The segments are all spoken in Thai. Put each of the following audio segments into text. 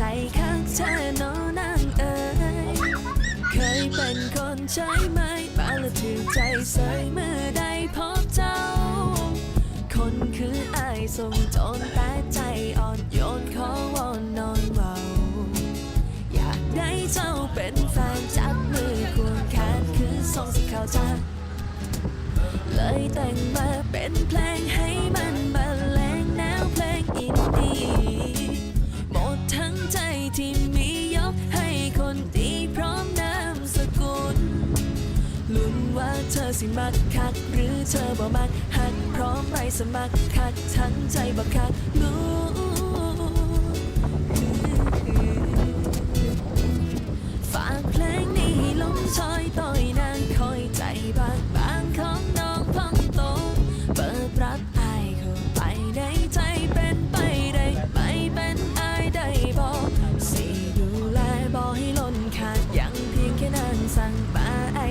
ใจข้างเธอโนนางเอ๋ยเคยเป็นคนใช้ไหมมาแล้วถือใจใส่เมื่อได้พบเจ้า คนคืออายส่งจนแต่ใจอ่อนโยนขอวอนนอนเบาอยากได้เจ้าเป็นแฟนจับมือควงแขนคือส่งสิเข้าใจเลยแต่งมาเป็นเพลง เธอสิมักคัก หรือเธอบ่มักหักพร้อมไปสมัครคักทั้งใจบ่คักรู้ฝากเพลงนี้หลงชอยต่อยนางคอยใจบางบางของน้องพองโต เปิดรับอายเข้าไปในใจเป็นไปได้ไม่เป็นอายได้บอกสิดูแลบอกให้ล้นขาดยังเพียงแค่นางสั่งมาอาย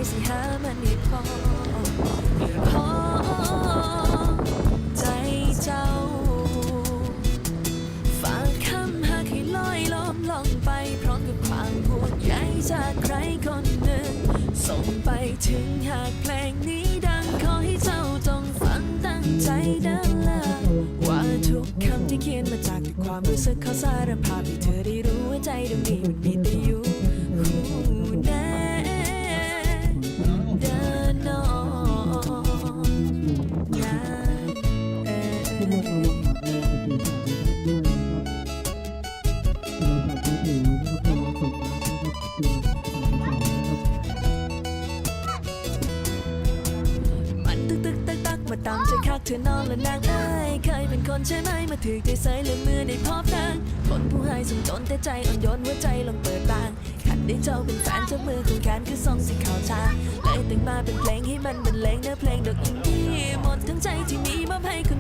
สิหามันให้พอพอใจเจ้า ฝากคำหากให้ลอยล้อมลองไป พร้อมกับความห่วงใยจากใครคนหนึ่ง ส่งไปถึงหากเพลงนี้ดังขอให้เจ้าจงฟังตั้งใจดินละว่าทุกคำที่เขียนมาจากด้วยความรู้สึกเขาสารภาพให้เธอได้รู้ว่าใจดวงนี้มันมีแต่อยู่ ตักตักมามใจคักเธอนอนและนางเอ้ยเคยเป็นคนใช่ไหมมาถือใจใสและเมื่อได้พบนางคนผู้ให้สมจนแต่ใจอ่อนโยนหัวใจลงเปิดบางขันได้เจ้าเป็นแฟนจับมือของแขนคือส่องสีขาวชาเลยแต่งมาเป็นเพลงให้มันบรรเลงเนื้อเพลงดอกอินดี้หมดทั้งใจที่มีมาให้คน